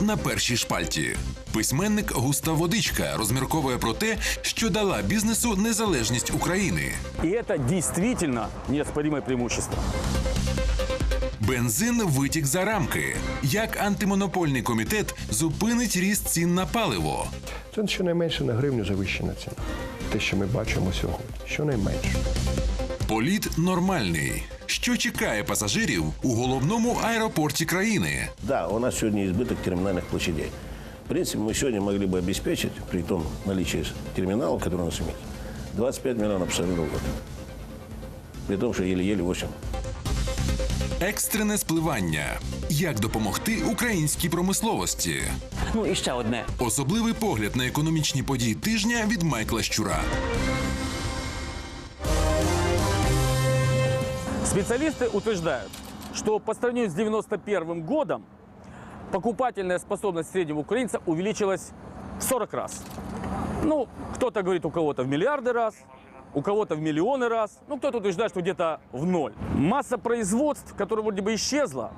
На першій шпальті. Письменник Густав Водичка розмірковує про те, що дала бізнесу незалежність України. И это действительно неоспоримое преимущество. Бензин витік за рамки. Як антимонопольний комітет зупинить ріст цін на паливо? Це щонайменше на гривню завищена ціна. Те, що ми бачимо сьогодні. Щонайменше. Політ нормальний. Що чекає пасажирів у головному аеропорті країни? Да, у нас сегодня избыток терминальных площадей. В принципе, мы сегодня могли бы обеспечить, при том наличии терминала, который у нас имеется, 25 миллионов пассажиров в год. При том, что еле-еле 8. Екстрене спливання. Як допомогти українській промисловості? Ну і ще одне. Особливий погляд на економічні події тижня від Майкла Щура. Специалисты утверждают, что по сравнению с 91 годом покупательная способность среднего украинца увеличилась в 40 раз. Ну, кто-то говорит у кого-то в миллиарды раз, у кого-то в миллионы раз, ну, кто-то утверждает, что где-то в ноль. Масса производств, которая вроде бы исчезла,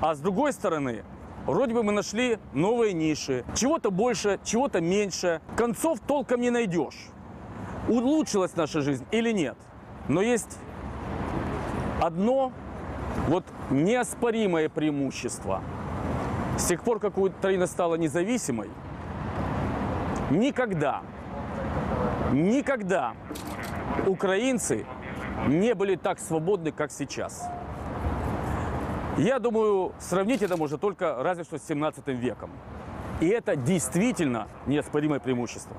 а с другой стороны, вроде бы мы нашли новые ниши. Чего-то больше, чего-то меньше. Концов толком не найдешь. Улучшилась наша жизнь или нет. Но есть одно вот неоспоримое преимущество. С тех пор, как Украина стала независимой, никогда, никогда украинцы не были так свободны, как сейчас. Я думаю, сравнить это можно только разве что с 17 веком. И это действительно неоспоримое преимущество.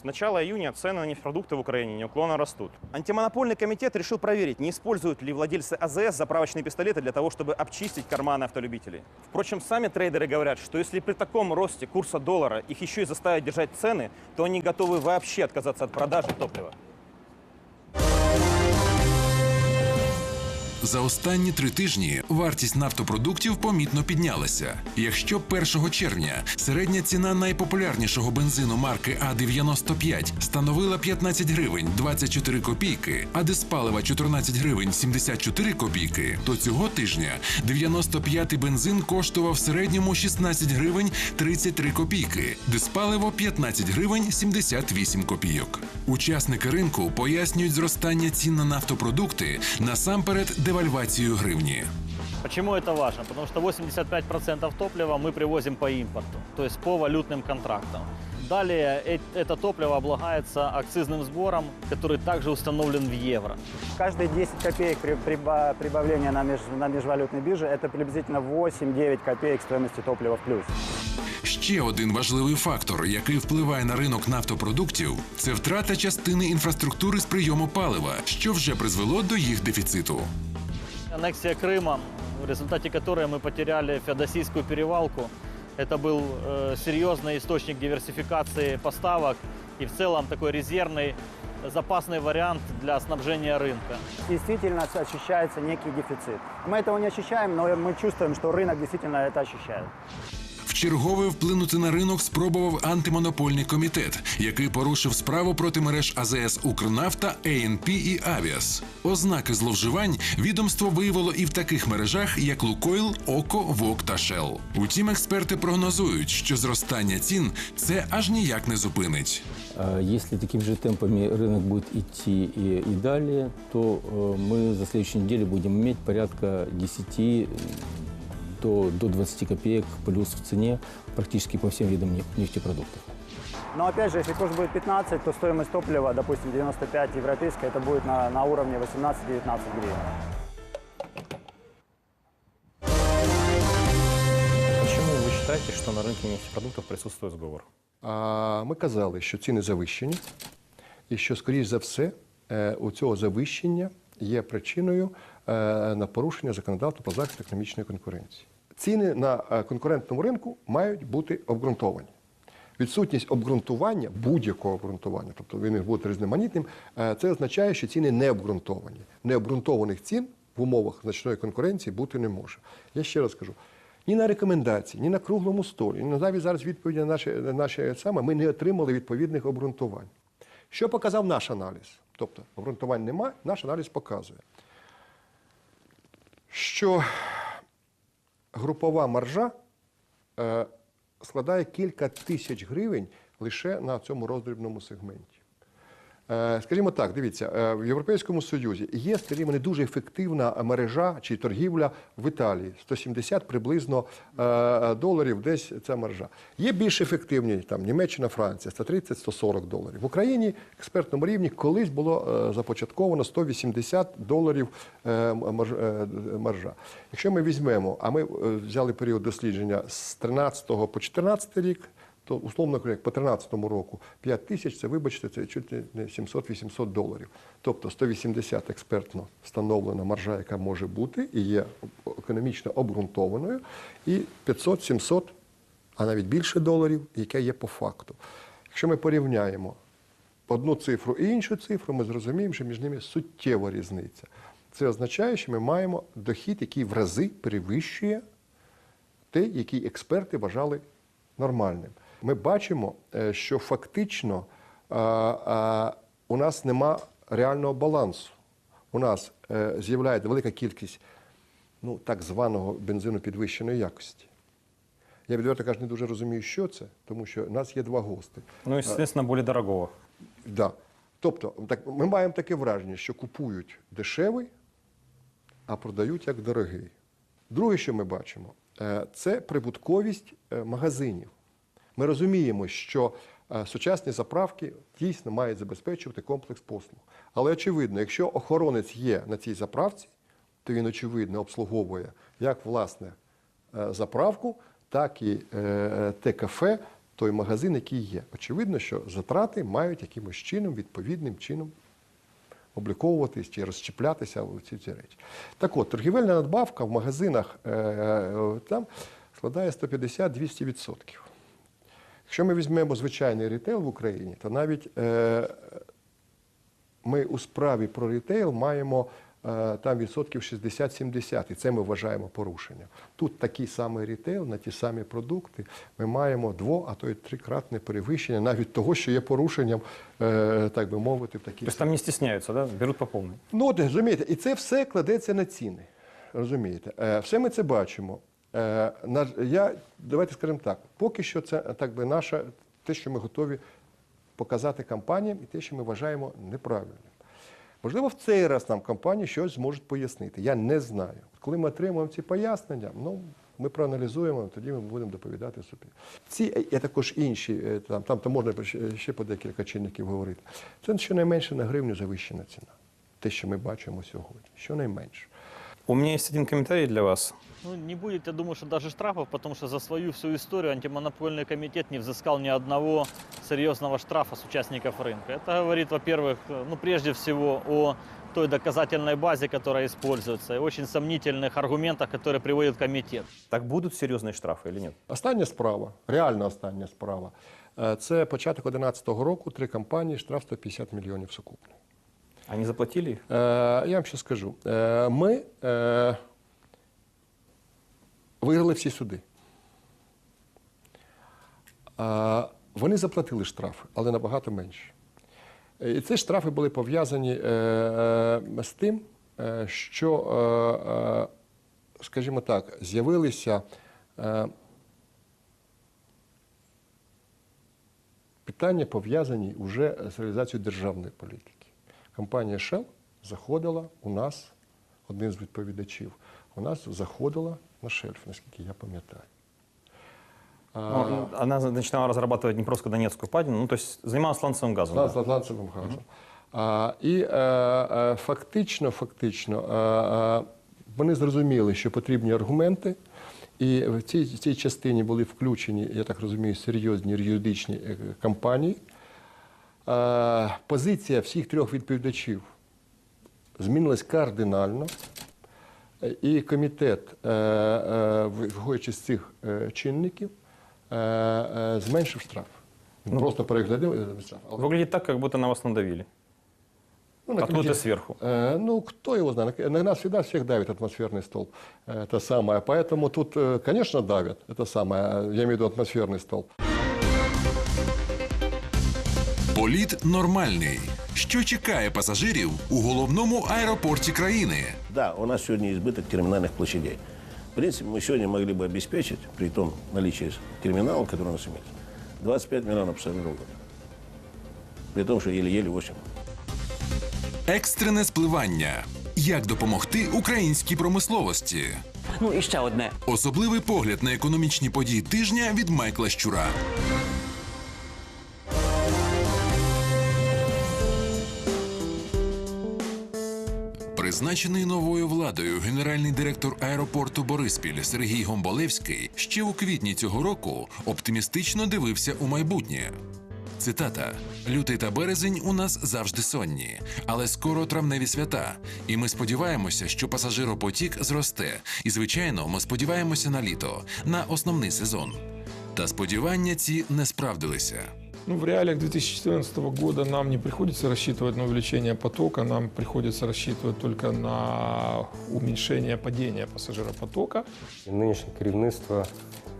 С начала июня цены на нефтепродукты в Украине неуклонно растут. Антимонопольный комитет решил проверить, не используют ли владельцы АЗС заправочные пистолеты для того, чтобы обчистить карманы автолюбителей. Впрочем, сами трейдеры говорят, что если при таком росте курса доллара их еще и заставить держать цены, то они готовы вообще отказаться от продажи топлива. За останні три тижні вартість нафтопродуктів помітно піднялася. Якщо 1 червня середня ціна найпопулярнішого бензину марки А95 становила 15 гривень 24 копійки, а диспалива 14 гривень 74 копійки, то цього тижня 95-й бензин коштував в середньому 16 гривень 33 копійки, диспаливо 15 гривень 78 копійок. Учасники ринку пояснюють зростання цін на нафтопродукти насамперед девальвацією гривні. Почему это важно? Потому что 85% топлива мы привозим по импорту, то есть по валютным контрактам. Далее э- это топливо облагается акцизным сбором, который также установлен в евро. Каждые 10 копеек при- приба- прибавления на, меж- на межвалютной бирже – это приблизительно 8-9 копеек стоимости топлива в плюс. Ще один важливий фактор, який впливає на ринок нафтопродуктів, це втрата частини інфраструктури з прийому палива, що вже призвело до їх дефіциту. Аннексия Крыма, в результате которой мы потеряли Феодосийскую перевалку, это был э, серьезный источник диверсификации поставок и в целом такой резервный запасный вариант для снабжения рынка. Действительно ощущается некий дефицит. Мы этого не ощущаем, но мы чувствуем, что рынок действительно это ощущает. Вчергове вплинути на ринок спробував антимонопольний комітет, який порушив справу проти мереж АЗС Укрнафта, АНП і Авіас. Ознаки зловживань відомство виявило і в таких мережах, як Лукойл, Око, Вок та Шел. Утім, експерти прогнозують, що зростання цін це аж ніяк не зупинить. А Если такими же темпами рынок будет идти и, и далее, то э, мы за следующей неделе будем иметь порядка 10 до, до 20 копеек плюс в цене практически по всем видам неф- нефтепродуктов. Но опять же, если курс будет 15, то стоимость топлива, допустим, 95 европейская, это будет на, на уровне 18-19 гривен. Почему вы считаете, что на рынке нефтепродуктов присутствует сговор? А ми казали, що ціни завищені, і що, скоріш за все, е, у цього завищення є причиною е, на порушення законодавства про захист економічної конкуренції. Ціни на е, конкурентному ринку мають бути обґрунтовані. Відсутність обґрунтування, будь-якого обґрунтування, тобто він буде різноманітним, е, це означає, що ціни не обґрунтовані. Необґрунтованих цін в умовах значної конкуренції бути не може. Я ще раз кажу. Ні на рекомендації, ні на круглому столі, ні навіть зараз відповіді на наші, на наші саме ми не отримали відповідних обґрунтувань. Що показав наш аналіз? Тобто обґрунтувань немає, наш аналіз показує, що групова маржа е, складає кілька тисяч гривень лише на цьому роздрібному сегменті. Е, Скажімо так, дивіться, е, в Європейському Союзі є, скажімо, не дуже ефективна мережа чи торгівля в Італії. 170 приблизно е, доларів десь ця маржа. Є більш ефективні там Німеччина, Франція, 130-140 доларів. В Україні експертному рівні колись було започатковано 180 доларів маржа. Якщо ми візьмемо, а ми взяли період дослідження з 13 по 14 рік, то условно як по 2013 року 5 тисяч, це, вибачте, це чуть не 700-800 доларів. Тобто 180 експертно встановлена маржа, яка може бути і є економічно обґрунтованою, і 500-700, а навіть більше доларів, яке є по факту. Якщо ми порівняємо одну цифру і іншу цифру, ми зрозуміємо, що між ними суттєва різниця. Це означає, що ми маємо дохід, який в рази перевищує той, який експерти вважали нормальним. Ми бачимо, е, що фактично е, е, у нас нема реального балансу. У нас з'являється велика кількість ну, так званого бензину підвищеної якості. Я відверто кажу, не дуже розумію, що це, тому що у нас є два гости. Ну, естественно, более дорогого. Да. Тобто, так, ми маємо таке враження, що купують дешевий, а продають як дорогий. Друге, що ми бачимо, це прибутковість магазинів. Ми розуміємо, що е, сучасні заправки дійсно мають забезпечувати комплекс послуг. Але очевидно, якщо охоронець є на цій заправці, то він очевидно обслуговує як власне е, заправку, так і е, те кафе, той магазин, який є. Очевидно, що затрати мають якимось чином, відповідним чином обліковуватись чи розчіплятися у ці, ці речі. Так от, торгівельна надбавка в магазинах там складає 150-200%. Якщо ми візьмемо звичайний рітейл в Україні, то навіть е, ми у справі про рітейл маємо е, там відсотків 60-70, і це ми вважаємо порушенням. Тут такий самий рітейл на ті самі продукти ми маємо дво, а то й трикратне перевищення навіть того, що є порушенням, е, так би мовити, в такій То есть там не стесняются, да? Берут по полной. Ну, розумієте, і це все кладеться на ціни. Розумієте? Е, Все ми це бачимо. Е, Я, давайте скажемо так, поки що це так би наше, те, що ми готові показати компаніям, і те, що ми вважаємо неправильним. Можливо, в цей раз нам компанії щось зможуть пояснити. Я не знаю. Коли ми отримаємо ці пояснення, ну, ми проаналізуємо, тоді ми будемо доповідати собі. Ці, а також інші, е, там, там то можна ще- по декілька чинників говорити. Це щонайменше на гривню завищена ціна. Те, що ми бачимо сьогодні. Щонайменше. У меня есть один комментарий для вас. Ну, не будет, я думаю, что даже штрафов, потому что за свою всю историю антимонопольный комитет не взыскал ни одного серьезного штрафа с участников рынка. Это говорит, во-первых, э, ну, прежде всего о той доказательной базе, которая используется, и очень сомнительных аргументах, которые приводит комитет. Так будут серьезные штрафы или нет? Остання справа, реально остання справа. е, Це початок 2011 року, три компанії, штраф 150 мільйонів сукупний. Они заплатили? Е, Я вам ще скажу. Е, Ми е, виграли всі суди. Вони заплатили штрафи, але набагато менше. І ці штрафи були пов'язані е, е, з тим, е, що, скажімо так, з'явилися питання, пов'язані вже з реалізацією державної політики. Компанія Shell заходила у нас, один з відповідачів, у нас заходила на шельф, наскільки я пам'ятаю. А, Ну, она начинала разрабатывать Днепровско-Донецкую падину, ну, то есть занималась газом. з да? Атлантським газом. А, і е, е, фактично, фактично е, е, вони зрозуміли, що потрібні аргументи, і в цій, в цій частині були включені, я так розумію, серйозні юридичні компанії. Е, позиція всіх трьох відповідачів змінилась кардинально. Е, І комітет, е, е, виходячи з цих е, чинників, е, е, зменшив штраф. Він просто переглядав е, штраф. Але- Выглядит так, как будто на вас надавили. Ну, на Откуда комитет- сверху? Э, ну, кто его знает? На нас всегда всех давит атмосферный столб. Э, Это самое. Поэтому тут, э, конечно, давят. Это самое. Я имею в виду атмосферный столб. Політ нормальний. що чекає пасажирів у головному аеропорті країни. Да, у нас сегодня избыток терминальных площадей. В принципе, мы сегодня могли бы обеспечить, при том наличии терминалов, которые у нас имеются, 25 миллионов пассажиров в год. При том, что еле-еле 8. Екстрене спливання. Як допомогти українській промисловості? Ну і ще одне. Особливий погляд на економічні події тижня від Майкла Щура. Призначений новою владою генеральний директор аеропорту Бориспіль Сергій Гомболевський ще у квітні цього року оптимістично дивився у майбутнє. Цитата: Лютий та березень у нас завжди сонні, але скоро травневі свята. І ми сподіваємося, що пасажиропотік зросте. І, звичайно, ми сподіваємося на літо, на основний сезон. Та сподівання ці не справдилися. Ну, в реалиях 2014 года нам не приходится рассчитывать на увеличение потока, нам приходится рассчитывать только на уменьшение падения пассажиропотока. І Нинішнє керівництво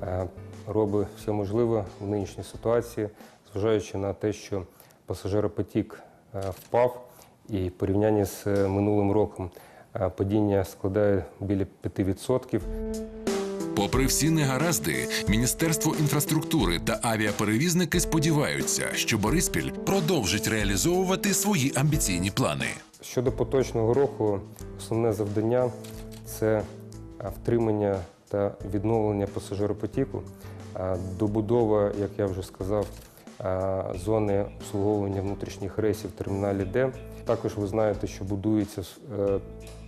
е, робить все можливе в нинішній ситуації, зважаючи на те, що пасажиропотік е, впав, і в порівнянні з е, минулим роком е, падіння складає біля 5%. Попри всі негаразди, Міністерство інфраструктури та авіаперевізники сподіваються, що Бориспіль продовжить реалізовувати свої амбіційні плани. Щодо поточного року, основне завдання це е, втримання та відновлення пасажиропотіку, е, добудова, як я вже сказав, зони обслуговування внутрішніх рейсів в терміналі Д. Також ви знаєте, що будується е,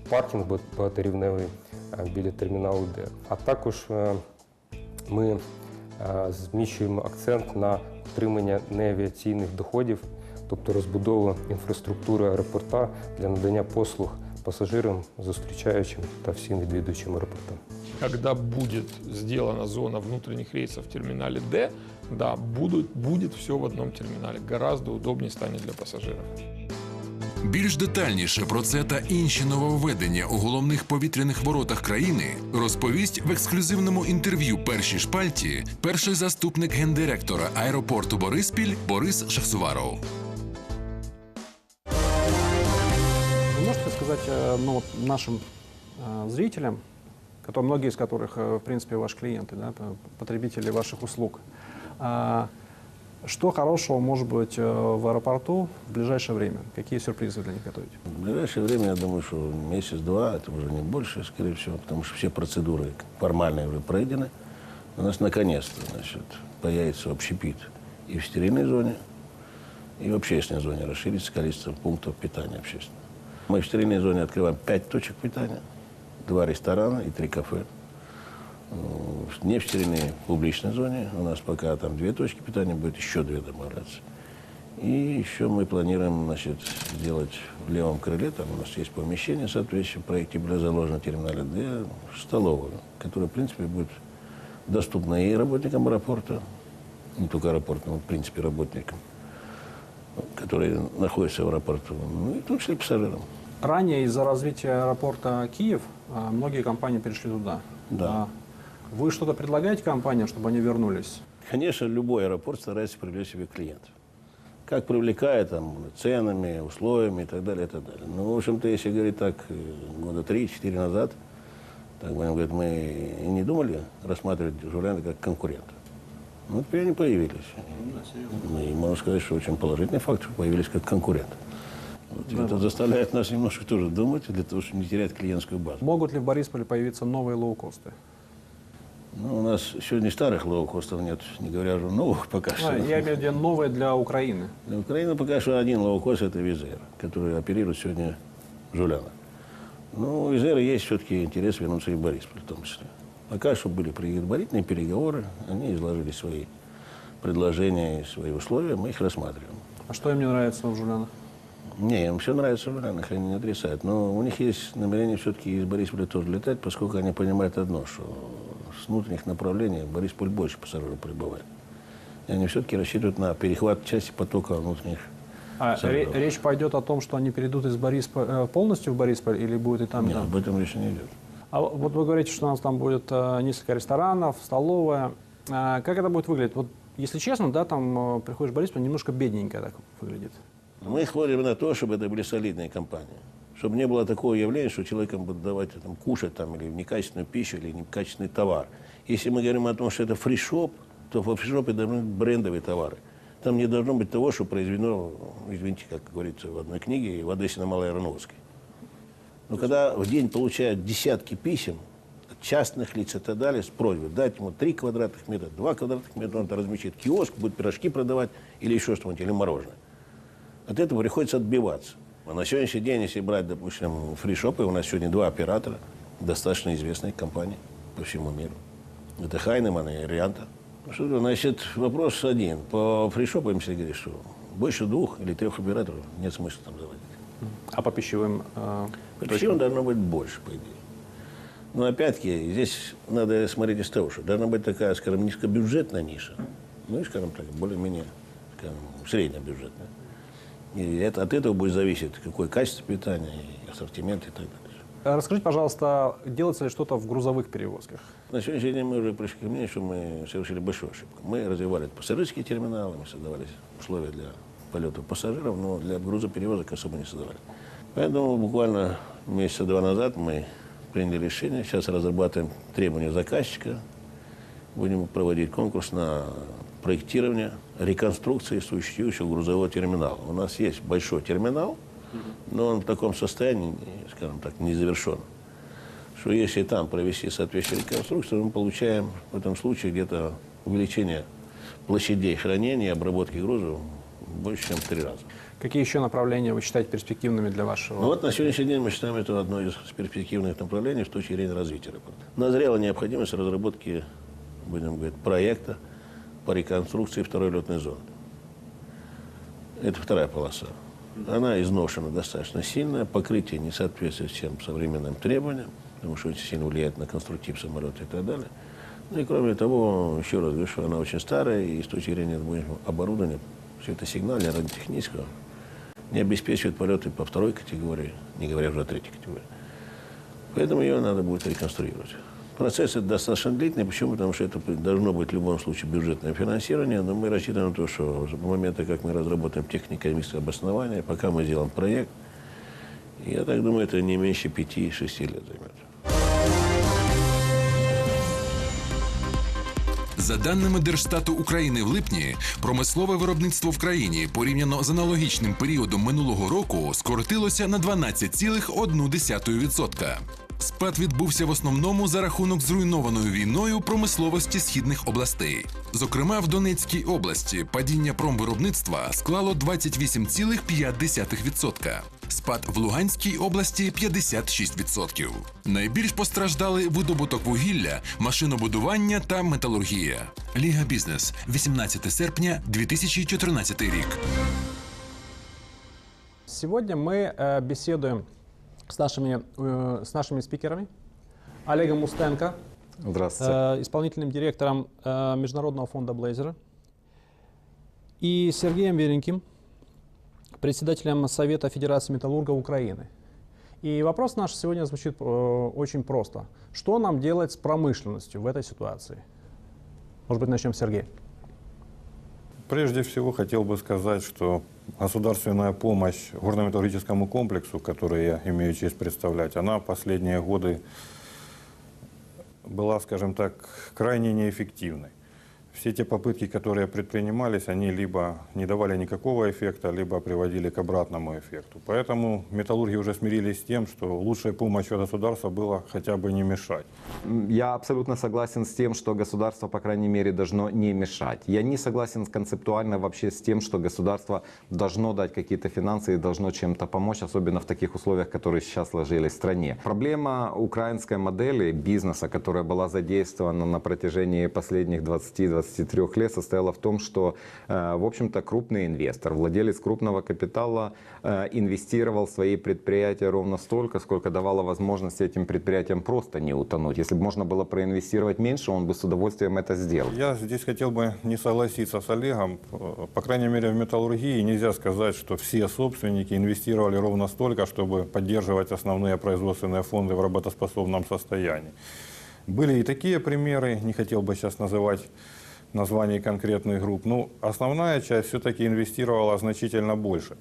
паркінг багаторівневий е, біля терміналу Д. А також е, ми е, зміщуємо акцент на отримання неавіаційних доходів, тобто розбудову інфраструктури аеропорта для надання послуг пасажирам, зустрічаючим та всім відвідувачам аеропорта. Когда будет сделана зона внутренних рейсов в терминале Д, да, будут, будет все в одном терминале. Гораздо удобнее станет для пассажиров. Більш детальніше про це та інші нововведення у головних повітряних воротах країни розповість в ексклюзивному інтерв'ю першій шпальті перший заступник гендиректора аеропорту Бориспіль Борис Шахсуваров. Сказать э, ну, нашим э, зрителям, которые, многие из которых, э, в принципе, ваши клиенты, да, потребители ваших услуг, что хорошего может быть в аэропорту в ближайшее время? Какие сюрпризы для них готовите? В ближайшее время, я думаю, что месяц-два, это уже не больше, скорее всего, потому что все процедуры формальные уже пройдены. У нас наконец-то значит, появится общепит и в стерильной зоне, и в общественной зоне расширится количество пунктов питания общественного. Мы в стерильной зоне открываем пять точек питания, два ресторана и три кафе. В Не в стерильной публичной зоне у нас пока там две точки питания, будет еще две добавляться. И еще мы планируем значит, сделать в левом крыле, там у нас есть помещение соответствующее, в проекте были заложены в терминале Д, столовую, которая, в принципе, будет доступна и работникам аэропорта, не только аэропорта, но, в принципе, работникам, которые находятся в аэропорту, ну и в том числе пассажирам. Ранее из-за развития аэропорта Киев а, многие компании перешли туда. Да. А Вы что-то предлагаете компаниям, чтобы они вернулись? Конечно, любой аэропорт старается привлечь себе клиентов. Как привлекает там, ценами, условиями и так далее, и так далее. Ну, в общем-то, если говорить так, э, года 3-4 назад, так будем говорить, мы и не думали рассматривать журналисты как конкурентов. Ну, теперь они появились. Ну, И можно сказать, что очень положительный факт, что появились как конкуренты. Вот это заставляет нас немножко тоже думать, для того, чтобы не терять клиентскую базу. Могут ли в Борисполе появиться новые лоукосты? Ну, у нас сегодня старых лоукостов нет, не говоря уже новых пока что. А, Я имею в виду новые для Украины. Для Украины пока что один лоукост – это Визер, который оперирует сегодня в Жулянах. Ну, у Визера есть все-таки интерес вернуться и в Борисполь в том числе. Пока что были предварительные переговоры, они изложили свои предложения и свои условия, мы их рассматриваем. А что им не нравится в Жулянах? Не, им все нравится в Жулянах, они не отрицают. Но у них есть намерение все-таки из Борисполя тоже летать, поскольку они понимают одно, что с внутренних направлений Борисполь больше пассажиров прибывает. И они все-таки рассчитывают на перехват части потока внутренних А пассажиров. речь пойдет о том, что они перейдут из Борисполя, э, полностью в Борисполь или будет и там, и Нет, там? об этом речь не идет. А вот вы говорите, что у нас там будет э, несколько ресторанов, столовая. А как это будет выглядеть? Вот, если честно, да, там э, приходишь в Борисполь, немножко бедненько так выглядит. Мы смотрим на то, чтобы это были солидные компании. Чтобы не было такого явления, что человеком будут давать там, кушать там, или некачественную пищу, или некачественный товар. Если мы говорим о том, что это фришоп, то во фришопе должны быть брендовые товары. Там не должно быть того, что произведено, извините, как говорится в одной книге, в Одессе на Малой Ароновской. Но когда в день получают десятки писем от частных лиц и так далее с просьбой дать ему 3 квадратных метра, 2 квадратных метра, он там размещает киоск, будет пирожки продавать или еще что-нибудь, или мороженое. От этого приходится отбиваться. А на сегодняшний день, если брать, допустим, фришопы, у нас сегодня два оператора, достаточно известные компании по всему миру. Это Хайнеман и Рианта. Ну, Что, значит, вопрос один. По фришопам, если говорить, что больше двух или трех операторов нет смысла там заводить. А по пищевым э, Почему должно быть больше, по идее? Но опять-таки, здесь надо смотреть из того, что должна быть такая, скажем, низкобюджетная ниша, ну и, скажем так, более-менее, скажем, среднебюджетная. И это, от этого будет зависеть, какое качество питания, и ассортимент и так далее. Э, Расскажите, пожалуйста, делается ли что-то в грузовых перевозках? На сегодняшний день мы уже пришли к мнению, что мы совершили большую ошибку. Мы развивали пассажирские терминалы, мы создавали условия для полетов пассажиров, но для грузоперевозок особо не создавали. Поэтому буквально месяца два назад мы приняли решение, сейчас разрабатываем требования заказчика, будем проводить конкурс на проектирование реконструкции существующего грузового терминала. У нас есть большой терминал, но он в таком состоянии, скажем так, не завершен. Что если там провести соответствующую реконструкцию, мы получаем в этом случае где-то увеличение площадей хранения и обработки грузов больше, чем в три раза. Какие еще направления вы считаете перспективными для вашего? Ну вот на сегодняшний день мы считаем это одно из перспективных направлений с точки зрения развития аэропорта. Назрела необходимость разработки, будем говорить, проекта по реконструкции второй летной зоны. Это вторая полоса. Она изношена достаточно сильно, покрытие не соответствует всем современным требованиям, потому что очень сильно влияет на конструктив самолета и так далее. Ну и кроме того, еще раз говорю, что она очень старая, и с точки зрения будем, оборудования, все это сигнальное, радиотехнического, не обеспечивает полеты по второй категории, не говоря уже о третьей категории. Поэтому ее надо будет реконструировать. Процесс это достаточно длительный. Почему? Потому что это должно быть в любом случае бюджетное финансирование, но мы рассчитываем на то, что с момента, как мы разработаем технико-экономическое обоснование, пока мы сделаем проект, я так думаю, это не меньше 5-6 лет займет. За даними Держстату України в липні, промислове виробництво в країні порівняно з аналогічним періодом минулого року скоротилося на 12,1%. Спад відбувся в основному за рахунок зруйнованою війною промисловості східних областей. Зокрема, в Донецькій області падіння промвиробництва склало 28,5%. Спад в Луганській області 56%. Найбільш постраждали видобуток вугілля, машинобудування та металургія. Ліга Бізнес, 18 серпня 2014 рік. Сегодня мы э, беседуем с нашими, э, с нашими спикерами. Олегом Мустенко, Здравствуйте. э, исполнительным директором э, Международного фонда Блейзера, и Сергеем Вереньким, председателем Совета Федерации металлургов Украины. И вопрос наш сегодня звучит э, очень просто. Что нам делать с промышленностью в этой ситуации? Может быть, начнем с Сергея. Прежде всего хотел бы сказать, что государственная помощь горно-металлургическому комплексу, который я имею честь представлять, она в последние годы была, скажем так, крайне неэффективной. Все те попытки, которые предпринимались, они либо не давали никакого эффекта, либо приводили к обратному эффекту. Поэтому металлурги уже смирились с тем, что лучшей помощью государства было хотя бы не мешать. Я абсолютно согласен с тем, что государство, по крайней мере, должно не мешать. Я не согласен концептуально вообще с тем, что государство должно дать какие-то финансы и должно чем-то помочь, особенно в таких условиях, которые сейчас сложились в стране. Проблема украинской модели бизнеса, которая была задействована на протяжении последних 20-23 лет, состояла в том, что, э, в общем-то, крупный инвестор, владелец крупного капитала э, инвестировал в свои предприятия ровно столько, сколько давало возможность этим предприятиям просто не утонуть. Если бы можно было проинвестировать меньше, он бы с удовольствием это сделал. Я здесь хотел бы не согласиться с Олегом. По крайней мере, в металлургии нельзя сказать, что все собственники инвестировали ровно столько, чтобы поддерживать основные производственные фонды в работоспособном состоянии. Были и такие примеры, не хотел бы сейчас называть названий конкретных групп. Ну, основная часть все-таки инвестировала значительно больше.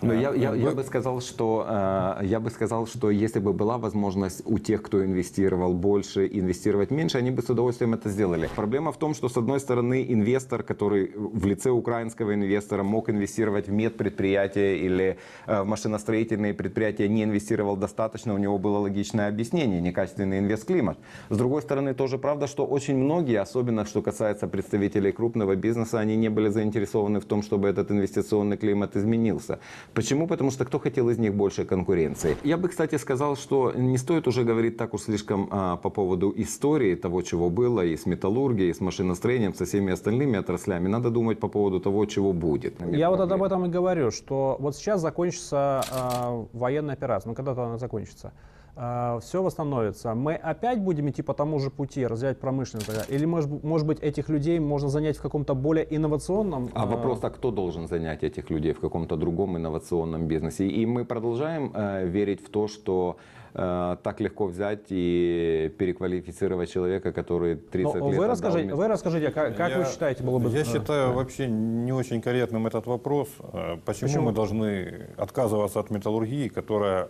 Но я, я, я бы сказал, что э, я бы сказал, что если бы была возможность у тех, кто инвестировал больше, инвестировать меньше, они бы с удовольствием это сделали. Проблема в том, что с одной стороны инвестор, который в лице украинского инвестора мог инвестировать в медпредприятия или э, в машиностроительные предприятия, не инвестировал достаточно, у него было логичное объяснение, некачественный инвестклимат. С другой стороны, тоже правда, что очень многие, особенно что касается представителей крупного бизнеса, они не были заинтересованы в том, чтобы этот инвестиционный климат изменился. Почему? Потому что кто хотел из них больше конкуренции? Я бы, кстати, сказал, что не стоит уже говорить так уж слишком а, по поводу истории того, чего было и с металлургией, и с машиностроением, со всеми остальными отраслями. Надо думать по поводу того, чего будет. Я вот об этом и говорю, что вот сейчас закончится э, военная операция, ну когда-то она закончится. Все восстановится. Мы опять будем идти по тому же пути, развивать промышленность? тогда? Или, может, может быть, этих людей можно занять в каком-то более инновационном... А э, вопрос, а кто должен занять этих людей в каком-то другом инновационном бизнесе? И мы продолжаем э, верить в то, что э, так легко взять и переквалифицировать человека, который 30 ну, лет вы, расскажите, вы расскажите, как, как вы Я- считаете, было бы... Я э, считаю да. вообще не очень корректным этот вопрос. Э, Почему, Почему? мы должны отказываться от металлургии, которая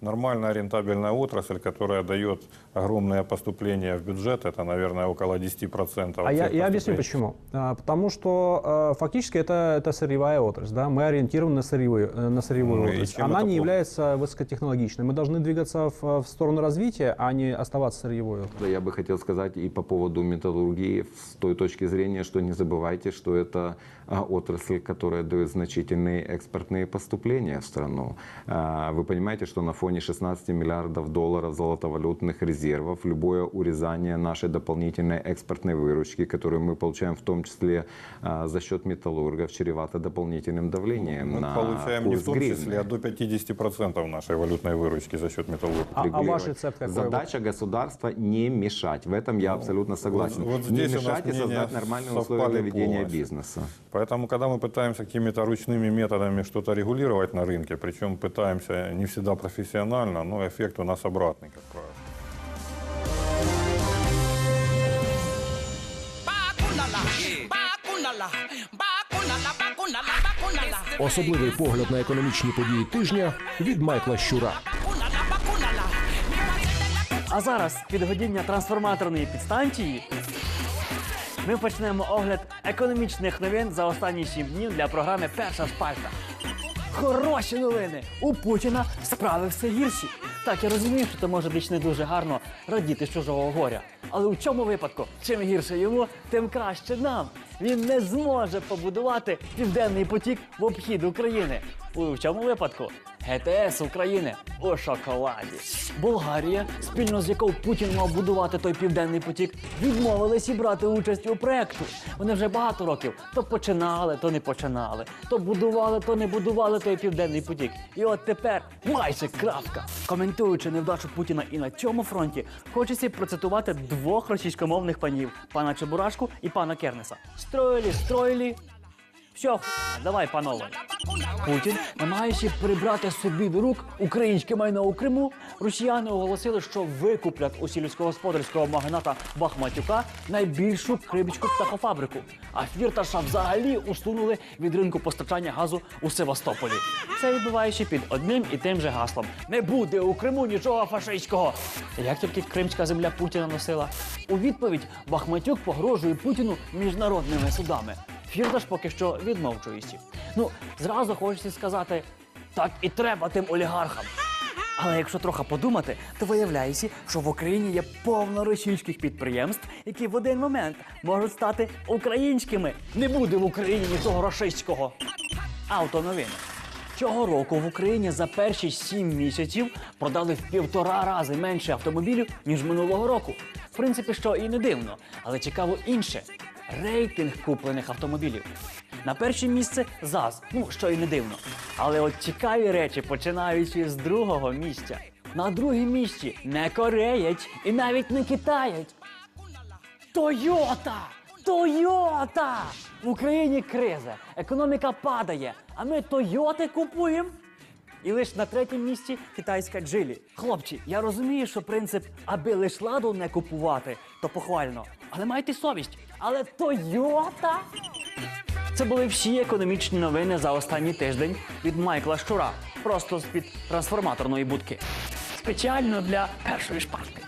нормальная рентабельная отрасль, которая дает огромное поступление в бюджет, это, наверное, около 10%. А я, я объясню почему. А, Потому что э, фактически это, это сырьевая отрасль. Да? Мы ориентированы на сырьевую, э, на сырьевую Ну отрасль. Она не плохо? является высокотехнологичной. Мы должны двигаться в, в сторону развития, а не оставаться сырьевой. Да, Я бы хотел сказать и по поводу металлургии с той точки зрения, что не забывайте, что это а, отрасль, которая дает значительные экспортные поступления в страну. А, Вы понимаете, что на фоне 16 миллиардов долларов золотовалютных резервов любое урезание нашей дополнительной экспортной выручки, которую мы получаем в том числе а, за счет металлургов, чревато дополнительным давлением Мы на получаем не курс в том гривны. числе, а до 50% нашей валютной выручки за счет металлургии. А- а ваш рецепт какой? Задача государства не мешать. В этом я абсолютно согласен. вот не здесь нас мешать и создать нормальные условия для ведения полностью. бизнеса. Поэтому, когда мы пытаемся какими-то ручными методами что-то регулировать на рынке, причем пытаемся не всегда профессионально, но эффект у нас обратный, как правило. Особливий погляд на економічні події тижня від Майкла Щура. А зараз підгодіння трансформаторної підстанції. Ми почнемо огляд економічних новин за останні сім днів для програми Перша спальта. Хороші новини! У Путіна справи все гірші. Так, я розумію, що це може бути не дуже гарно радіти з чужого горя. Але у цьому випадку, чим гірше йому, тим краще нам. Він не зможе побудувати південний потік в обхід України. У цьому випадку ГТС України у шоколаді. Болгарія, спільно з якою Путін мав будувати той південний потік, відмовилися брати участь у проекту. Вони вже багато років то починали, то не починали, то будували, то не будували той південний потік. І от тепер майже крапка. Коментуючи невдачу Путіна і на цьому фронті, хочеться процитувати двох російськомовних панів пана Чебурашку і пана Кернеса. Строїлі, строїлі. Все, давай, панове. Путін, намагаючи прибрати собі до рук українське майно у Криму, росіяни оголосили, що викуплять у сільськогосподарського магната Бахматюка найбільшу кримську птахофабрику. А фірташа взагалі усунули від ринку постачання газу у Севастополі. Це відбуваючи під одним і тим же гаслом: не буде у Криму нічого фашистського. Як тільки кримська земля Путіна носила. У відповідь Бахматюк погрожує Путіну міжнародними судами. Фірташ поки що відмовчується. Ну, зразу хочеться сказати, так і треба тим олігархам. Але якщо трохи подумати, то виявляється, що в Україні є повно російських підприємств, які в один момент можуть стати українськими. Не буде в Україні нічого рашистського. Автоновини. Цього року в Україні за перші сім місяців продали в півтора рази менше автомобілів, ніж минулого року. В принципі, що і не дивно, але цікаво інше рейтинг куплених автомобілів. На перше місце ЗАЗ, ну що і не дивно. Але от цікаві речі починаючи з другого місця. На другому місці не кореєць і навіть не китаєць. Тойота! Тойота! В Україні криза, економіка падає, а ми Тойоти купуємо. І лише на третьому місці китайська джилі. Хлопці, я розумію, що принцип, аби лиш ладу не купувати, то похвально. Але майте совість. Але Тойота? Це були всі економічні новини за останній тиждень від Майкла Щура, просто з-під трансформаторної будки. Спеціально для першої шпальти.